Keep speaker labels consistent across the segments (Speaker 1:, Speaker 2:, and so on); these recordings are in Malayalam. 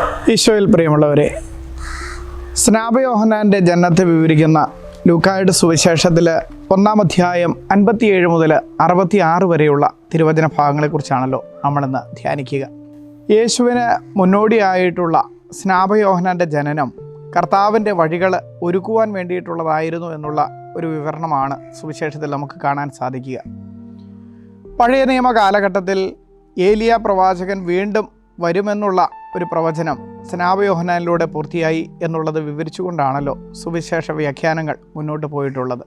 Speaker 1: ഈശോയിൽ പ്രിയമുള്ളവരെ സ്നാപയോഹനാന്റെ ജനനത്തെ വിവരിക്കുന്ന ലൂക്കായുടെ സുവിശേഷത്തിൽ ഒന്നാം അധ്യായം അൻപത്തിയേഴ് മുതൽ അറുപത്തി ആറ് വരെയുള്ള തിരുവചന ഭാഗങ്ങളെക്കുറിച്ചാണല്ലോ നമ്മളിന്ന് ധ്യാനിക്കുക. യേശുവിന് മുന്നോടിയായിട്ടുള്ള സ്നാപയോഹനാന്റെ ജനനം കർത്താവിന്റെ വഴികൾ ഒരുക്കുവാൻ വേണ്ടിയിട്ടുള്ളതായിരുന്നു എന്നുള്ള ഒരു വിവരണമാണ് സുവിശേഷത്തിൽ നമുക്ക് കാണാൻ സാധിക്കുക. പഴയ നിയമ കാലഘട്ടത്തിൽ ഏലിയ പ്രവാചകൻ വീണ്ടും വരുമെന്നുള്ള ഒരു പ്രവചനം സ്നാപയോഹനാനിലൂടെ പൂർത്തിയായി എന്നുള്ളത് വിവരിച്ചുകൊണ്ടാണല്ലോ സുവിശേഷ വ്യാഖ്യാനങ്ങൾ മുന്നോട്ട് പോയിട്ടുള്ളത്.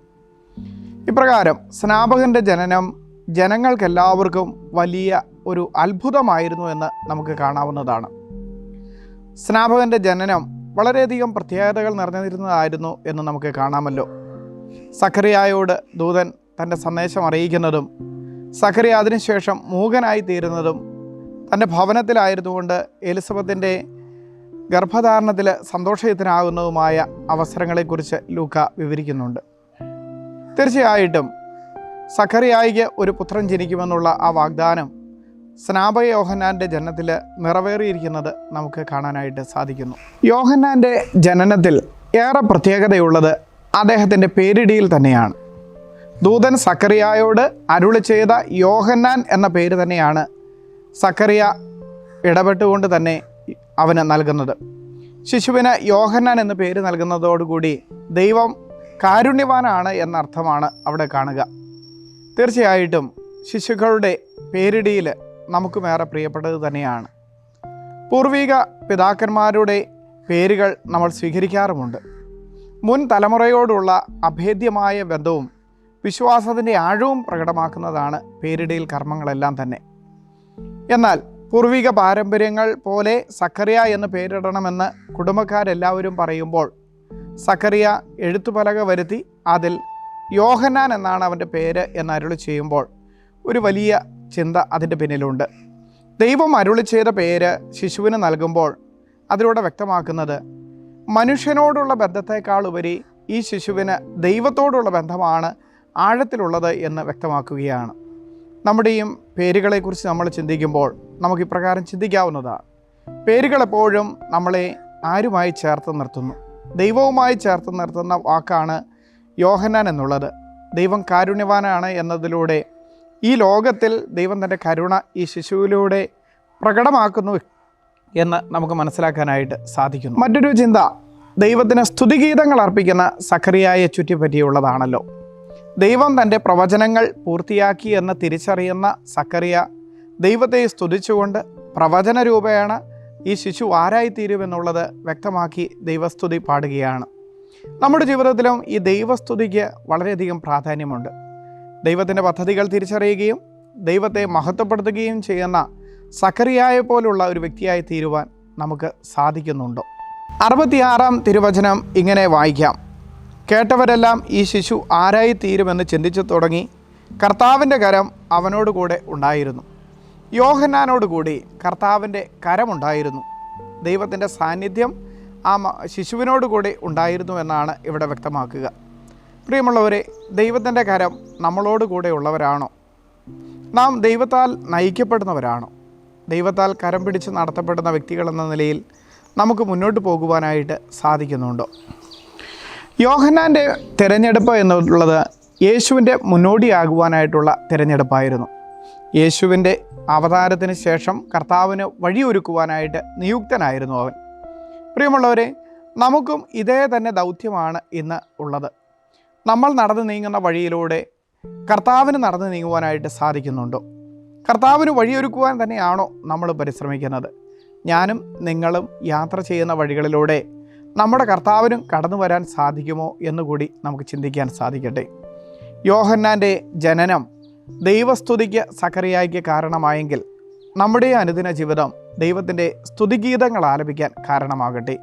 Speaker 1: ഇപ്രകാരം സ്നാപകന്റെ ജനനം ജനങ്ങൾക്കെല്ലാവർക്കും വലിയ ഒരു അത്ഭുതമായിരുന്നു എന്ന് നമുക്ക് കാണാവുന്നതാണ്. സ്നാപകന്റെ ജനനം വളരെയധികം പ്രത്യേകതകൾ നിറഞ്ഞിരുന്നതായിരുന്നു എന്ന് നമുക്ക് കാണാമല്ലോ. സഖറിയായോട് ദൂതൻ തന്റെ സന്ദേശം അറിയിക്കുന്നതും സഖറിയ അതിനുശേഷം മൂകനായി തീരുന്നതും തന്റെ ഭവനത്തിലായിരുന്നുകൊണ്ട് എലിസബത്തിന്റെ ഗർഭധാരണത്തിൽ സന്തോഷയുദ്ധനാകുന്നതുമായ അവസരങ്ങളെക്കുറിച്ച് ലൂക്ക വിവരിക്കുന്നുണ്ട്. തീർച്ചയായിട്ടും സഖറിയായിക്ക് ഒരു പുത്രൻ ജനിക്കുമെന്നുള്ള ആ വാഗ്ദാനം സ്നാപ യോഹന്നാന്റെ ജനനത്തിൽ നിറവേറിയിരിക്കുന്നത് നമുക്ക് കാണാനായിട്ട് സാധിക്കുന്നു. യോഹന്നാന്റെ ജനനത്തിൽ ഏറെ പ്രത്യേകതയുള്ളത് അദ്ദേഹത്തിന്റെ പേരിടിയിൽ തന്നെയാണ്. ദൂതൻ സക്കറിയായോട് അരുളി ചെയ്ത യോഹന്നാൻ എന്ന പേര് തന്നെയാണ് സക്കറിയ ഇടപെട്ടുകൊണ്ട് തന്നെ അവന് നൽകുന്നത്. ശിശുവിന് യോഹന്നാൻ എന്ന പേര് നൽകുന്നതോടുകൂടി ദൈവം കാരുണ്യവാനാണ് എന്നർത്ഥമാണ് അവിടെ കാണുക. തീർച്ചയായിട്ടും ശിശുക്കളുടെ പേരിടിയിൽ നമുക്കുമേറെ പ്രിയപ്പെട്ടത് തന്നെയാണ്. പൂർവിക പിതാക്കന്മാരുടെ പേരുകൾ നമ്മൾ സ്വീകരിക്കാറുമുണ്ട്. മുൻ തലമുറയോടുള്ള അഭേദ്യമായ ബന്ധവും വിശ്വാസത്തിന്റെ ആഴവും പ്രകടമാക്കുന്നതാണ് പേരിടയിൽ കർമ്മങ്ങളെല്ലാം തന്നെ. എന്നാൽ പൂർവിക പാരമ്പര്യങ്ങൾ പോലെ സക്കറിയ എന്ന് പേരിടണമെന്ന് കുടുംബക്കാരെല്ലാവരും പറയുമ്പോൾ സക്കറിയ എഴുത്തുപലക വരുത്തി അതിൽ യോഹന്നാൻ എന്നാണ് അവന്റെ പേര് എന്ന് അരുളി ചെയ്യുമ്പോൾ ഒരു വലിയ ചിന്ത അതിന്റെ പിന്നിലുണ്ട്. ദൈവം അരുളി ചെയ്ത പേര് ശിശുവിന് നൽകുമ്പോൾ അതിലൂടെ വ്യക്തമാക്കുന്നത് മനുഷ്യനോടുള്ള ബന്ധത്തെക്കാൾ ഉപരി ഈ ശിശുവിന് ദൈവത്തോടുള്ള ബന്ധമാണ് ആഴത്തിലുള്ളത് എന്ന് വ്യക്തമാക്കുകയാണ്. നമ്മുടെയും പേരുകളെക്കുറിച്ച് നമ്മൾ ചിന്തിക്കുമ്പോൾ നമുക്ക് ഇപ്രകാരം ചിന്തിക്കാവുന്നതാണ്. പേരുകളെപ്പോഴും നമ്മളെ ആരുമായി ചേർത്ത് നിർത്തുന്നു. ദൈവവുമായി ചേർത്ത് നിർത്തുന്ന വാക്കാണ് യോഹനാൻ എന്നുള്ളത്. ദൈവം കാരുണ്യവാനാണ് എന്നതിലൂടെ ഈ ലോകത്തിൽ ദൈവം തന്റെ കരുണ ഈ ശിശുവിലൂടെ പ്രകടമാക്കുന്നു എന്ന് നമുക്ക് മനസ്സിലാക്കാനായിട്ട് സാധിക്കുന്നു. മറ്റൊരു ചിന്ത ദൈവത്തിന് സ്തുതിഗീതങ്ങൾ അർപ്പിക്കുന്ന സഖറിയായെ ചുറ്റിപ്പറ്റിയുള്ളതാണല്ലോ. ദൈവം തന്റെ പ്രവചനങ്ങൾ പൂർത്തിയാക്കി എന്ന് തിരിച്ചറിയുന്ന സക്കറിയ ദൈവത്തെ സ്തുതിച്ചുകൊണ്ട് പ്രവചന രൂപേണ ഈ ശിശു ആരായിത്തീരുമെന്നുള്ളത് വ്യക്തമാക്കി ദൈവസ്തുതി പാടുകയാണ്. നമ്മുടെ ജീവിതത്തിലും ഈ ദൈവസ്തുതിക്ക് വളരെയധികം പ്രാധാന്യമുണ്ട്. ദൈവത്തിന്റെ പദ്ധതികൾ തിരിച്ചറിയുകയും ദൈവത്തെ മഹത്വപ്പെടുത്തുകയും ചെയ്യുന്ന സക്കറിയായ പോലുള്ള ഒരു വ്യക്തിയായി തീരുവാൻ നമുക്ക് സാധിക്കുന്നുണ്ടോ. അറുപത്തിയാറാം തിരുവചനം ഇങ്ങനെ വായിക്കാം. കേട്ടവരെല്ലാം ഈ ശിശു ആരായി തീരുമെന്ന് ചിന്തിച്ചു തുടങ്ങി കർത്താവിന്റെ കരം അവനോട് കൂടെ ഉണ്ടായിരുന്നു. യോഹന്നാനോട് കൂടി കർത്താവിന്റെ കരമുണ്ടായിരുന്നു. ദൈവത്തിന്റെ സാന്നിധ്യം ആ ശിശുവിനോടുകൂടി ശിശുവിനോട് കൂടി ഉണ്ടായിരുന്നു എന്നാണ് ഇവിടെ വ്യക്തമാക്കുക. പ്രിയമുള്ളവരെ ദൈവത്തിന്റെ കരം നമ്മളോട് കൂടെ ഉള്ളവരാണോ? നാം ദൈവത്താൽ നയിക്കപ്പെടുന്നവരാണോ? ദൈവത്താൽ കരം പിടിച്ച് നടത്തപ്പെടുന്ന വ്യക്തികളെന്ന നിലയിൽ നമുക്ക് മുന്നോട്ട് പോകുവാനായിട്ട് സാധിക്കുന്നുണ്ടോ? യോഹന്നാന്റെ തിരഞ്ഞെടുപ്പ് എന്നുള്ളത് യേശുവിന്റെ മുന്നോടിയാകുവാനായിട്ടുള്ള തിരഞ്ഞെടുപ്പായിരുന്നു. യേശുവിന്റെ അവതാരത്തിന് ശേഷം കർത്താവിന് വഴിയൊരുക്കുവാനായിട്ട് നിയുക്തനായിരുന്നു അവൻ. പ്രിയമുള്ളവരെ നമുക്കും ഇതേ തന്നെ ദൗത്യമാണ് ഇന്ന് ഉള്ളത്. നമ്മൾ നടന്നു നീങ്ങുന്ന വഴിയിലൂടെ കർത്താവിന് നടന്നു നീങ്ങുവാനായിട്ട് സാധിക്കുന്നുണ്ടോ? കർത്താവിന് വഴിയൊരുക്കുവാൻ തന്നെയാണോ നമ്മൾ പരിശ്രമിക്കുന്നത്? ഞാനും നിങ്ങളും യാത്ര ചെയ്യുന്ന വഴികളിലൂടെ നമ്മുടെ കർത്താവിനും കടന്നു വരാൻ സാധിക്കുമോ എന്നുകൂടി നമുക്ക് ചിന്തിക്കാൻ സാധിക്കട്ടെ. യോഹന്നാന്റെ ജനനം ദൈവസ്തുതിക്ക് സക്കറിയായിക്ക് കാരണമായെങ്കിൽ നമ്മുടെ അനുദിന ജീവിതം ദൈവത്തിന്റെ സ്തുതിഗീതങ്ങൾ ആലപിക്കാൻ കാരണമാകട്ടെ.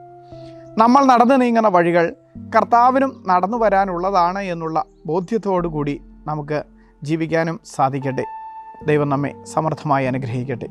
Speaker 1: നമ്മൾ നടന്നു നീങ്ങുന്ന വഴികൾ കർത്താവിനും നടന്നു വരാനുള്ളതാണ് എന്നുള്ള ബോധ്യത്തോടു കൂടി നമുക്ക് ജീവിക്കാനും സാധിക്കട്ടെ. ദൈവം നമ്മെ സമർത്ഥമായി അനുഗ്രഹിക്കട്ടെ.